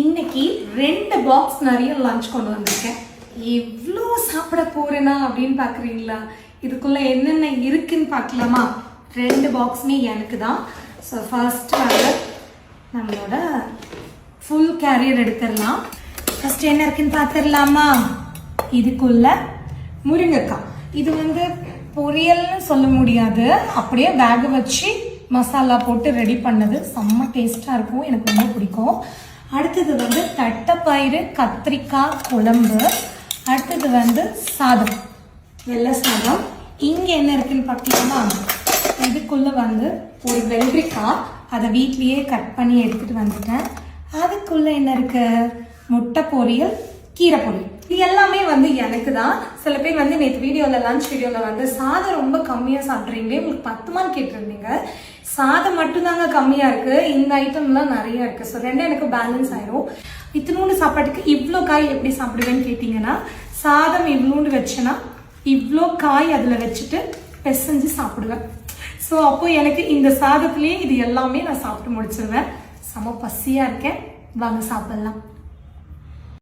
இன்னைக்கு ரெண்டு பாக்ஸ் நிறைய லஞ்ச் கொண்டு வந்திருக்கேன். எவ்வளோ சாப்பிட போறேனா அப்படின்னு பார்க்குறீங்களா? இதுக்குள்ள என்னென்ன இருக்குன்னு பார்க்கலாமா? ரெண்டு பாக்ஸுமே எனக்கு தான் ஸோ ஃபர்ஸ்ட் வந்து நம்மளோட ஃபுல் கேரியர் எடுத்துடலாம். ஃபர்ஸ்ட் என்ன இருக்குன்னு பார்த்துடலாமா? இதுக்குள்ள முருங்கைக்காய். இது வந்து பொரியல்னு சொல்ல முடியாது. அப்படியே வேக வச்சு மசாலா போட்டு ரெடி பண்ணது. செம்ம டேஸ்ட்டாக இருக்கும். எனக்கு ரொம்ப பிடிக்கும். அடுத்தது வந்து தட்டைப்பயிறு கத்திரிக்காய் குழம்பு. அடுத்தது வந்து சாதம். வெள்ளை சாதம். இங்கே என்ன இருக்குன்னு பார்க்கலாமா இதுக்குள்ளே வந்து ஒரு வெள்ளரிக்காய். அதை வீட்லேயே கட் பண்ணி எடுத்துகிட்டு வந்துட்டேன். அதுக்குள்ளே என்ன இருக்குது முட்டை பொரியல் கீரை பொரியல். இது எல்லாமே வந்து எனக்கு தான் சில பேர் வந்து நேற்று வீடியோவில் லஞ்ச் வீடியோவில் வந்து சாதம் ரொம்ப கம்மியாக சாப்பிட்றீங்களே உங்களுக்கு பத்துமான்னு கேட்டிருந்தீங்க. சாதம் மட்டும்தாங்க கம்மியாக இருக்குது இந்த ஐட்டம்லாம் நிறைய இருக்குது ஸோ ரெண்டும் எனக்கு பேலன்ஸ் ஆயிரும். இத்தினூண்டு சாப்பாட்டுக்கு இவ்வளோ காய் எப்படி சாப்பிடுவேன்னு கேட்டிங்கன்னா சாதம் இவ்வளோண்டு வச்சேன்னா இவ்வளோ காய் அதில் வச்சுட்டு பெசஞ்சு சாப்பிடுவேன். ஸோ அப்போ எனக்கு இந்த சாதத்துலேயே இது எல்லாமே நான் சாப்பிட்டு முடிச்சிருவேன். செம பசியாக இருக்கேன். வாங்க சாப்பிடலாம்.